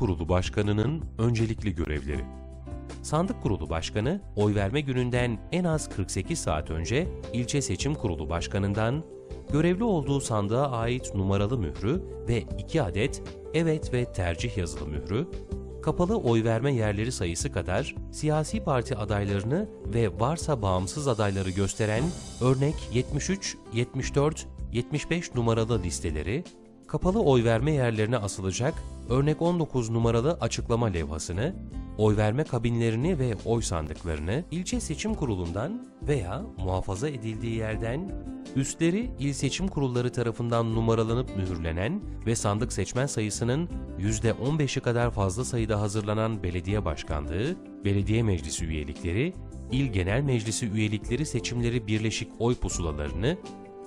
Kurulu Başkanı'nın öncelikli görevleri. Sandık Kurulu Başkanı, oy verme gününden en az 48 saat önce ilçe seçim kurulu başkanından görevli olduğu sandığa ait numaralı mührü ve 2 adet evet ve tercih yazılı mührü, kapalı oy verme yerleri sayısı kadar siyasi parti adaylarını ve varsa bağımsız adayları gösteren örnek 73, 74, 75 numaralı listeleri, kapalı oy verme yerlerine asılacak örnek 19 numaralı açıklama levhasını, oy verme kabinlerini ve oy sandıklarını ilçe seçim kurulundan veya muhafaza edildiği yerden üstleri il seçim kurulları tarafından numaralanıp mühürlenen ve sandık seçmen sayısının %15'i kadar fazla sayıda hazırlanan belediye başkanlığı, belediye meclisi üyelikleri, il genel meclisi üyelikleri seçimleri birleşik oy pusulalarını,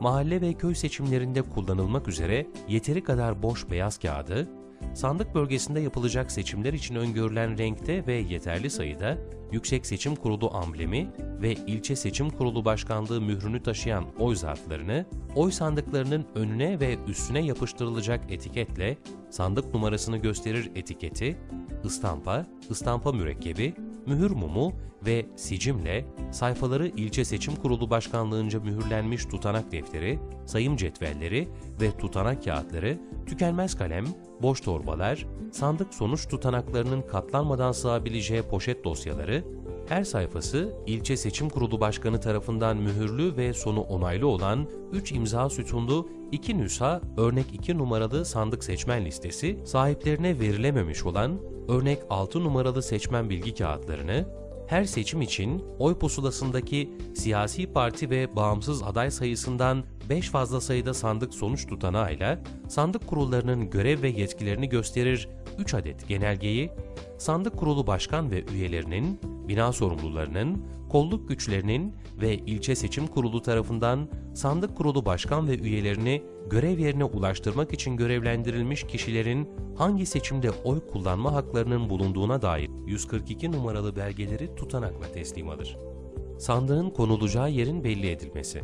mahalle ve köy seçimlerinde kullanılmak üzere yeteri kadar boş beyaz kağıdı, sandık bölgesinde yapılacak seçimler için öngörülen renkte ve yeterli sayıda Yüksek Seçim Kurulu amblemi ve ilçe seçim kurulu başkanlığı mührünü taşıyan oy zarflarını, oy sandıklarının önüne ve üstüne yapıştırılacak etiketle sandık numarasını gösterir etiketi, ıstampa, ıstampa mürekkebi, mühür mumu ve sicimle sayfaları ilçe seçim kurulu başkanlığınca mühürlenmiş tutanak defteri, sayım cetvelleri ve tutanak kağıtları, tükenmez kalem, boş torbalar, sandık sonuç tutanaklarının katlanmadan sığabileceği poşet dosyaları, her sayfası ilçe seçim kurulu başkanı tarafından mühürlü ve sonu onaylı olan 3 imza sütunlu 2 nüsha örnek 2 numaralı sandık seçmen listesi, sahiplerine verilememiş olan örnek 6 numaralı seçmen bilgi kağıtlarını, her seçim için oy pusulasındaki siyasi parti ve bağımsız aday sayısından 5 fazla sayıda sandık sonuç tutanağıyla sandık kurullarının görev ve yetkilerini gösterir 3 adet genelgeyi, sandık kurulu başkan ve üyelerinin, bina sorumlularının, kolluk güçlerinin ve ilçe seçim kurulu tarafından sandık kurulu başkan ve üyelerini görev yerine ulaştırmak için görevlendirilmiş kişilerin hangi seçimde oy kullanma haklarının bulunduğuna dair 142 numaralı belgeleri tutanakla teslim alır. Sandığın konulacağı yerin belli edilmesi.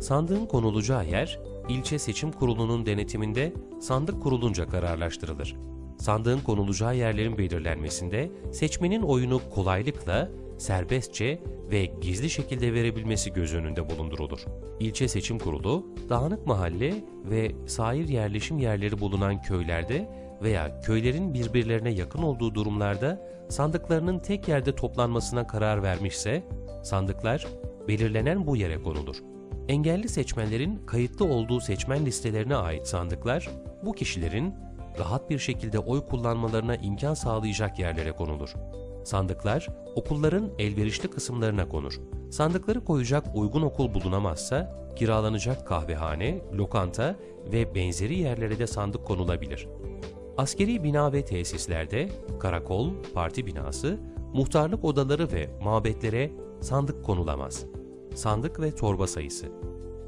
Sandığın konulacağı yer, ilçe seçim kurulunun denetiminde sandık kurulunca kararlaştırılır. Sandığın konulacağı yerlerin belirlenmesinde seçmenin oyunu kolaylıkla, serbestçe ve gizli şekilde verebilmesi göz önünde bulundurulur. İlçe seçim kurulu, dağınık mahalle ve sair yerleşim yerleri bulunan köylerde veya köylerin birbirlerine yakın olduğu durumlarda sandıklarının tek yerde toplanmasına karar vermişse, sandıklar belirlenen bu yere konulur. Engelli seçmenlerin kayıtlı olduğu seçmen listelerine ait sandıklar, bu kişilerin rahat bir şekilde oy kullanmalarına imkan sağlayacak yerlere konulur. Sandıklar, okulların elverişli kısımlarına konur. Sandıkları koyacak uygun okul bulunamazsa, kiralanacak kahvehane, lokanta ve benzeri yerlere de sandık konulabilir. Askeri bina ve tesislerde, karakol, parti binası, muhtarlık odaları ve mabetlere sandık konulamaz. Sandık ve torba sayısı.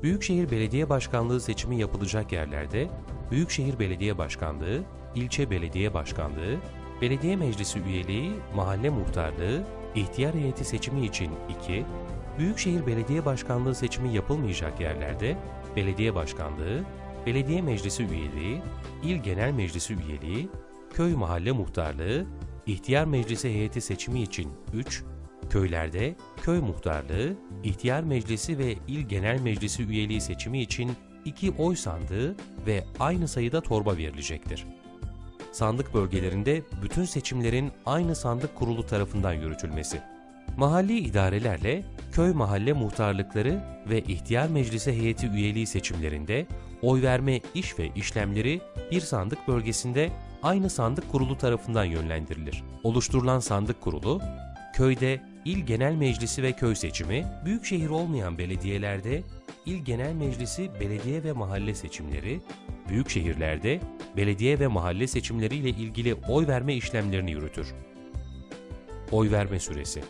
Büyükşehir Belediye Başkanlığı seçimi yapılacak yerlerde, Büyükşehir Belediye Başkanlığı, ilçe belediye başkanlığı, belediye meclisi üyeliği, mahalle muhtarlığı, ihtiyar heyeti seçimi için 2, Büyükşehir Belediye Başkanlığı seçimi yapılmayacak yerlerde, belediye başkanlığı, belediye meclisi üyeliği, il genel meclisi üyeliği, köy mahalle muhtarlığı, ihtiyar meclisi heyeti seçimi için 3, köylerde köy muhtarlığı, ihtiyar meclisi ve il genel meclisi üyeliği seçimi için iki oy sandığı ve aynı sayıda torba verilecektir. Sandık bölgelerinde bütün seçimlerin aynı sandık kurulu tarafından yürütülmesi. Mahalli idarelerle köy mahalle muhtarlıkları ve ihtiyar meclisi heyeti üyeliği seçimlerinde oy verme iş ve işlemleri bir sandık bölgesinde aynı sandık kurulu tarafından yönlendirilir. Oluşturulan sandık kurulu, köyde il genel meclisi ve köy seçimi, büyükşehir olmayan belediyelerde il genel meclisi belediye ve mahalle seçimleri, büyük şehirlerde belediye ve mahalle seçimleriyle ilgili oy verme işlemlerini yürütür. Oy verme süresi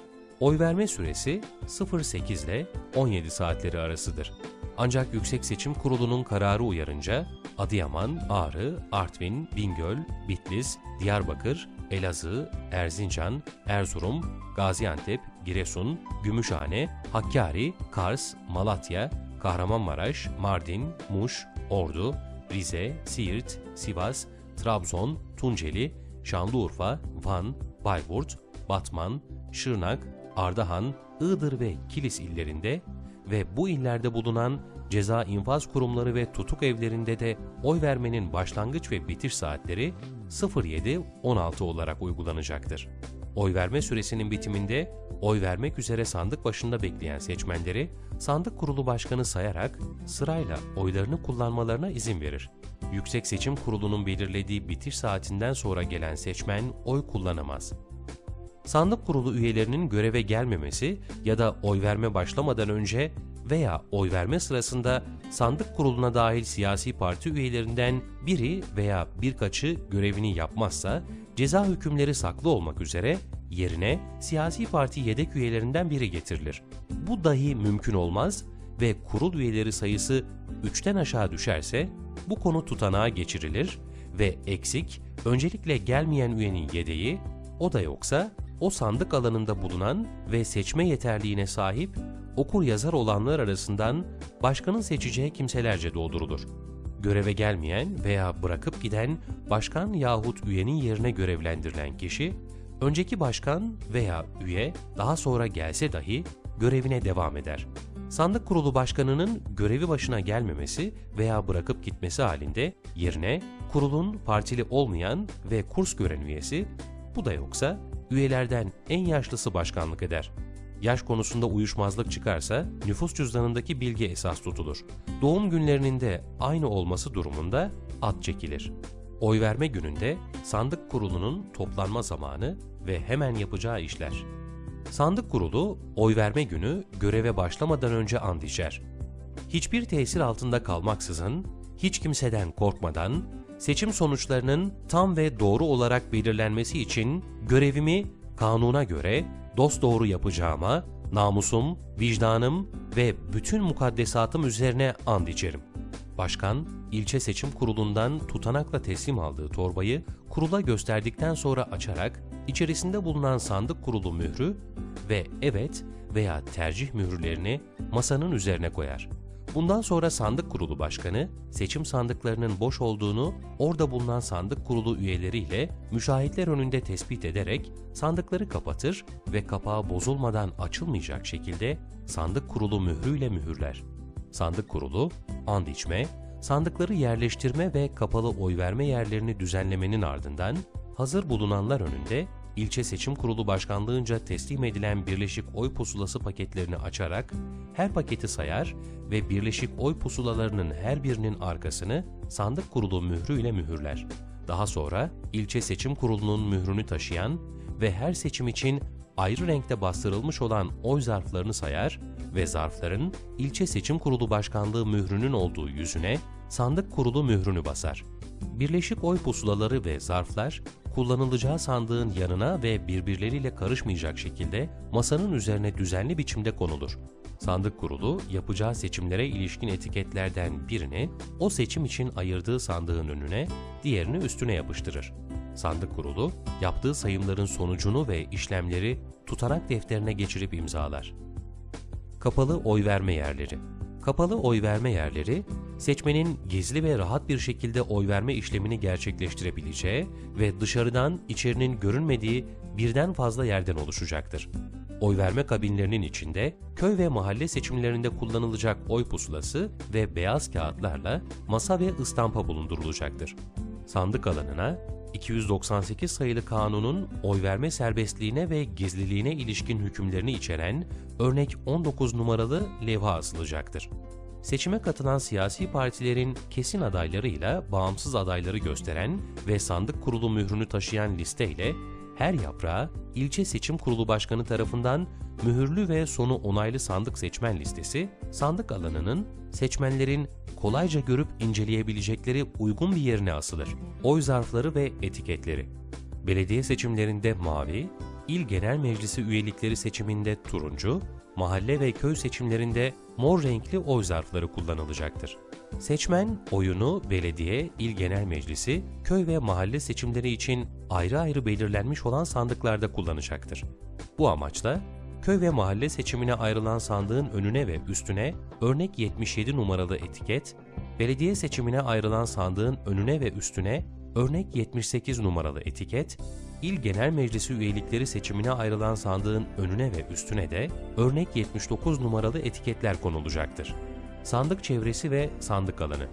Oy verme süresi 08 ile 17 saatleri arasıdır. Ancak Yüksek Seçim Kurulu'nun kararı uyarınca Adıyaman, Ağrı, Artvin, Bingöl, Bitlis, Diyarbakır, Elazığ, Erzincan, Erzurum, Gaziantep, Giresun, Gümüşhane, Hakkari, Kars, Malatya, Kahramanmaraş, Mardin, Muş, Ordu, Rize, Siirt, Sivas, Trabzon, Tunceli, Şanlıurfa, Van, Bayburt, Batman, Şırnak, Ardahan, Iğdır ve Kilis illerinde ve bu illerde bulunan ceza infaz kurumları ve tutuk evlerinde de oy vermenin başlangıç ve bitiş saatleri 07.16 olarak uygulanacaktır. Oy verme süresinin bitiminde oy vermek üzere sandık başında bekleyen seçmenleri sandık kurulu başkanı sayarak sırayla oylarını kullanmalarına izin verir. Yüksek Seçim Kurulu'nun belirlediği bitiş saatinden sonra gelen seçmen oy kullanamaz. Sandık kurulu üyelerinin göreve gelmemesi ya da oy verme başlamadan önce veya oy verme sırasında sandık kuruluna dahil siyasi parti üyelerinden biri veya birkaçı görevini yapmazsa ceza hükümleri saklı olmak üzere yerine siyasi parti yedek üyelerinden biri getirilir. Bu dahi mümkün olmaz ve kurul üyeleri sayısı 3'ten aşağı düşerse bu konu tutanağa geçirilir ve eksik, öncelikle gelmeyen üyenin yedeği, o da yoksa o sandık alanında bulunan ve seçme yeterliğine sahip okur yazar olanlar arasından başkanın seçeceği kimselerce doldurulur. Göreve gelmeyen veya bırakıp giden başkan yahut üyenin yerine görevlendirilen kişi, önceki başkan veya üye daha sonra gelse dahi görevine devam eder. Sandık kurulu başkanının görevi başına gelmemesi veya bırakıp gitmesi halinde yerine kurulun partili olmayan ve kurs gören üyesi, bu da yoksa üyelerden en yaşlısı başkanlık eder. Yaş konusunda uyuşmazlık çıkarsa nüfus cüzdanındaki bilgi esas tutulur. Doğum günlerinin de aynı olması durumunda ad çekilir. Oy verme gününde sandık kurulunun toplanma zamanı ve hemen yapacağı işler. Sandık kurulu oy verme günü göreve başlamadan önce and içer. Hiçbir tesir altında kalmaksızın, hiç kimseden korkmadan, seçim sonuçlarının tam ve doğru olarak belirlenmesi için görevimi kanuna göre dosdoğru yapacağıma, namusum, vicdanım ve bütün mukaddesatım üzerine and içerim. Başkan, ilçe seçim kurulundan tutanakla teslim aldığı torbayı kurula gösterdikten sonra açarak içerisinde bulunan sandık kurulu mührü ve evet veya tercih mühürlerini masanın üzerine koyar. Bundan sonra sandık kurulu başkanı seçim sandıklarının boş olduğunu orada bulunan sandık kurulu üyeleriyle müşahitler önünde tespit ederek sandıkları kapatır ve kapağı bozulmadan açılmayacak şekilde sandık kurulu mührüyle mühürler. Sandık kurulu, and içme, sandıkları yerleştirme ve kapalı oy verme yerlerini düzenlemenin ardından hazır bulunanlar önünde ilçe seçim kurulu başkanlığınca teslim edilen birleşik oy pusulası paketlerini açarak her paketi sayar ve birleşik oy pusulalarının her birinin arkasını sandık kurulu mührüyle mühürler. Daha sonra ilçe seçim kurulunun mührünü taşıyan ve her seçim için ayrı renkte bastırılmış olan oy zarflarını sayar ve zarfların ilçe seçim kurulu başkanlığı mührünün olduğu yüzüne sandık kurulu mührünü basar. Birleşik oy pusulaları ve zarflar kullanılacağı sandığın yanına ve birbirleriyle karışmayacak şekilde masanın üzerine düzenli biçimde konulur. Sandık kurulu yapacağı seçimlere ilişkin etiketlerden birini o seçim için ayırdığı sandığın önüne, diğerini üstüne yapıştırır. Sandık kurulu yaptığı sayımların sonucunu ve işlemleri tutanak defterine geçirip imzalar. Kapalı oy verme yerleri Kapalı oy verme yerleri, seçmenin gizli ve rahat bir şekilde oy verme işlemini gerçekleştirebileceği ve dışarıdan içerinin görünmediği birden fazla yerden oluşacaktır. Oy verme kabinlerinin içinde köy ve mahalle seçimlerinde kullanılacak oy pusulası ve beyaz kağıtlarla masa ve ıstampa bulundurulacaktır. Sandık alanına 298 sayılı kanunun oy verme serbestliğine ve gizliliğine ilişkin hükümlerini içeren örnek 19 numaralı levha asılacaktır. Seçime katılan siyasi partilerin kesin adaylarıyla bağımsız adayları gösteren ve sandık kurulu mührünü taşıyan listeyle her yaprağı ilçe seçim kurulu başkanı tarafından mühürlü ve sonu onaylı sandık seçmen listesi, sandık alanının seçmenlerin kolayca görüp inceleyebilecekleri uygun bir yerine asılır. Oy zarfları ve etiketleri. Belediye seçimlerinde mavi, il genel meclisi üyelikleri seçiminde turuncu, mahalle ve köy seçimlerinde mor renkli oy zarfları kullanılacaktır. Seçmen oyunu belediye, il genel meclisi, köy ve mahalle seçimleri için ayrı ayrı belirlenmiş olan sandıklarda kullanacaktır. Bu amaçla köy ve mahalle seçimine ayrılan sandığın önüne ve üstüne örnek 77 numaralı etiket, belediye seçimine ayrılan sandığın önüne ve üstüne örnek 78 numaralı etiket, İl Genel Meclisi üyelikleri seçimine ayrılan sandığın önüne ve üstüne de örnek 79 numaralı etiketler konulacaktır. Sandık çevresi ve sandık alanı.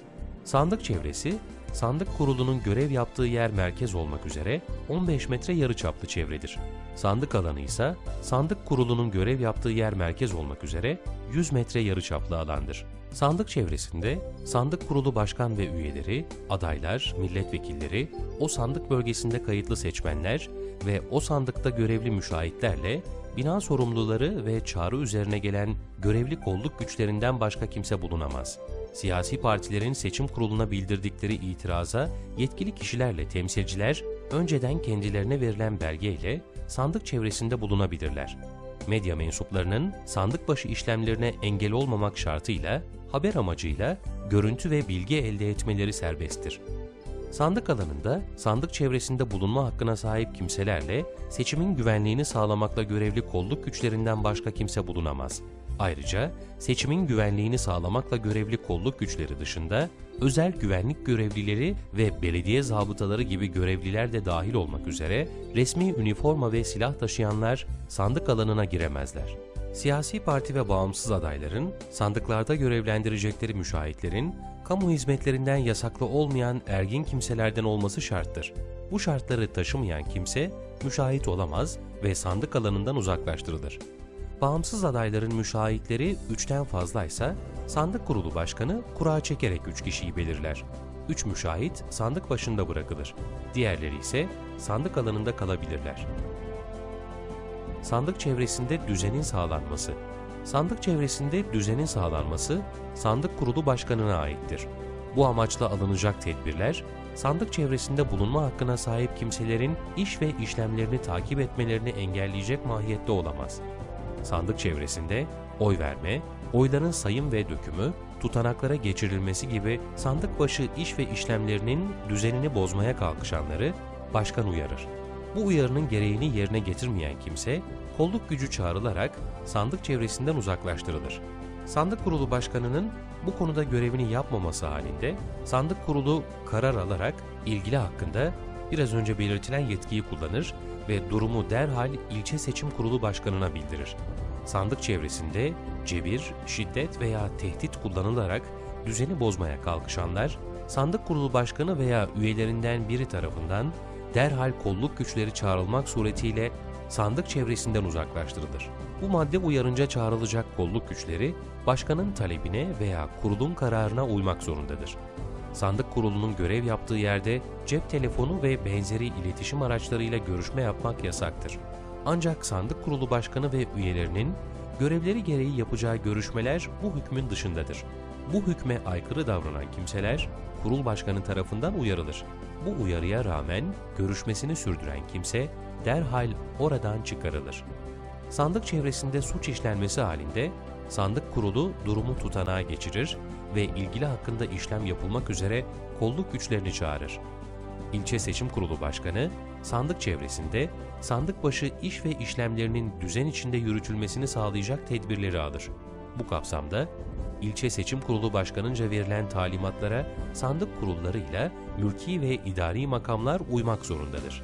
Sandık çevresi, sandık kurulunun görev yaptığı yer merkez olmak üzere 15 metre yarıçaplı çevredir. Sandık alanı ise sandık kurulunun görev yaptığı yer merkez olmak üzere 100 metre yarıçaplı alandır. Sandık çevresinde sandık kurulu başkan ve üyeleri, adaylar, milletvekilleri, o sandık bölgesinde kayıtlı seçmenler ve o sandıkta görevli müşahitlerle bina sorumluları ve çağrı üzerine gelen görevli kolluk güçlerinden başka kimse bulunamaz. Siyasi partilerin seçim kuruluna bildirdikleri itiraza yetkili kişilerle temsilciler önceden kendilerine verilen belgeyle sandık çevresinde bulunabilirler. Medya mensuplarının sandık başı işlemlerine engel olmamak şartıyla haber amacıyla görüntü ve bilgi elde etmeleri serbesttir. Sandık alanında sandık çevresinde bulunma hakkına sahip kimselerle seçimin güvenliğini sağlamakla görevli kolluk güçlerinden başka kimse bulunamaz. Ayrıca seçimin güvenliğini sağlamakla görevli kolluk güçleri dışında özel güvenlik görevlileri ve belediye zabıtaları gibi görevliler de dahil olmak üzere resmi üniforma ve silah taşıyanlar sandık alanına giremezler. Siyasi parti ve bağımsız adayların sandıklarda görevlendirecekleri müşahitlerin kamu hizmetlerinden yasaklı olmayan ergin kimselerden olması şarttır. Bu şartları taşımayan kimse müşahit olamaz ve sandık alanından uzaklaştırılır. Bağımsız adayların müşahitleri 3'ten fazlaysa sandık kurulu başkanı kura çekerek 3 kişiyi belirler. 3 müşahit sandık başında bırakılır. Diğerleri ise sandık alanında kalabilirler. Sandık çevresinde düzenin sağlanması. Sandık çevresinde düzenin sağlanması sandık kurulu başkanına aittir. Bu amaçla alınacak tedbirler, sandık çevresinde bulunma hakkına sahip kimselerin iş ve işlemlerini takip etmelerini engelleyecek mahiyette olamaz. Sandık çevresinde oy verme, oyların sayım ve dökümü, tutanaklara geçirilmesi gibi sandık başı iş ve işlemlerinin düzenini bozmaya kalkışanları başkan uyarır. Bu uyarının gereğini yerine getirmeyen kimse, kolluk gücü çağrılarak sandık çevresinden uzaklaştırılır. Sandık kurulu başkanının bu konuda görevini yapmaması halinde sandık kurulu karar alarak ilgili hakkında biraz önce belirtilen yetkiyi kullanır ve durumu derhal ilçe seçim kurulu başkanına bildirir. Sandık çevresinde cebir, şiddet veya tehdit kullanılarak düzeni bozmaya kalkışanlar, sandık kurulu başkanı veya üyelerinden biri tarafından derhal kolluk güçleri çağrılmak suretiyle sandık çevresinden uzaklaştırılır. Bu madde uyarınca çağrılacak kolluk güçleri, başkanın talebine veya kurulun kararına uymak zorundadır. Sandık kurulunun görev yaptığı yerde cep telefonu ve benzeri iletişim araçlarıyla görüşme yapmak yasaktır. Ancak sandık kurulu başkanı ve üyelerinin görevleri gereği yapacağı görüşmeler bu hükmün dışındadır. Bu hükme aykırı davranan kimseler kurul başkanı tarafından uyarılır. Bu uyarıya rağmen görüşmesini sürdüren kimse derhal oradan çıkarılır. Sandık çevresinde suç işlenmesi halinde sandık kurulu durumu tutanağa geçirir ve ilgili hakkında işlem yapılmak üzere kolluk güçlerini çağırır. İlçe Seçim Kurulu Başkanı, sandık çevresinde sandık başı iş ve işlemlerinin düzen içinde yürütülmesini sağlayacak tedbirleri alır. Bu kapsamda ilçe seçim kurulu başkanınca verilen talimatlara sandık kurullarıyla mülki ve idari makamlar uymak zorundadır.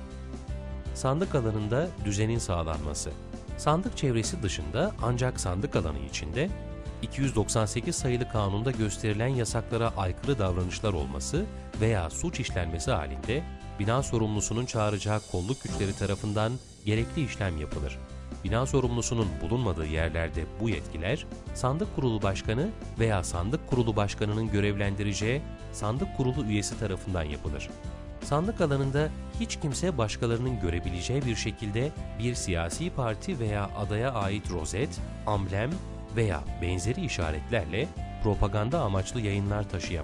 Sandık alanında düzenin sağlanması. Sandık çevresi dışında ancak sandık alanı içinde 298 sayılı kanunda gösterilen yasaklara aykırı davranışlar olması veya suç işlenmesi halinde bina sorumlusunun çağıracağı kolluk güçleri tarafından gerekli işlem yapılır. Bina sorumlusunun bulunmadığı yerlerde bu yetkiler sandık kurulu başkanı veya sandık kurulu başkanının görevlendireceği sandık kurulu üyesi tarafından yapılır. Sandık alanında hiç kimse başkalarının görebileceği bir şekilde bir siyasi parti veya adaya ait rozet, amblem veya benzeri işaretlerle propaganda amaçlı yayınlar taşıyamaz.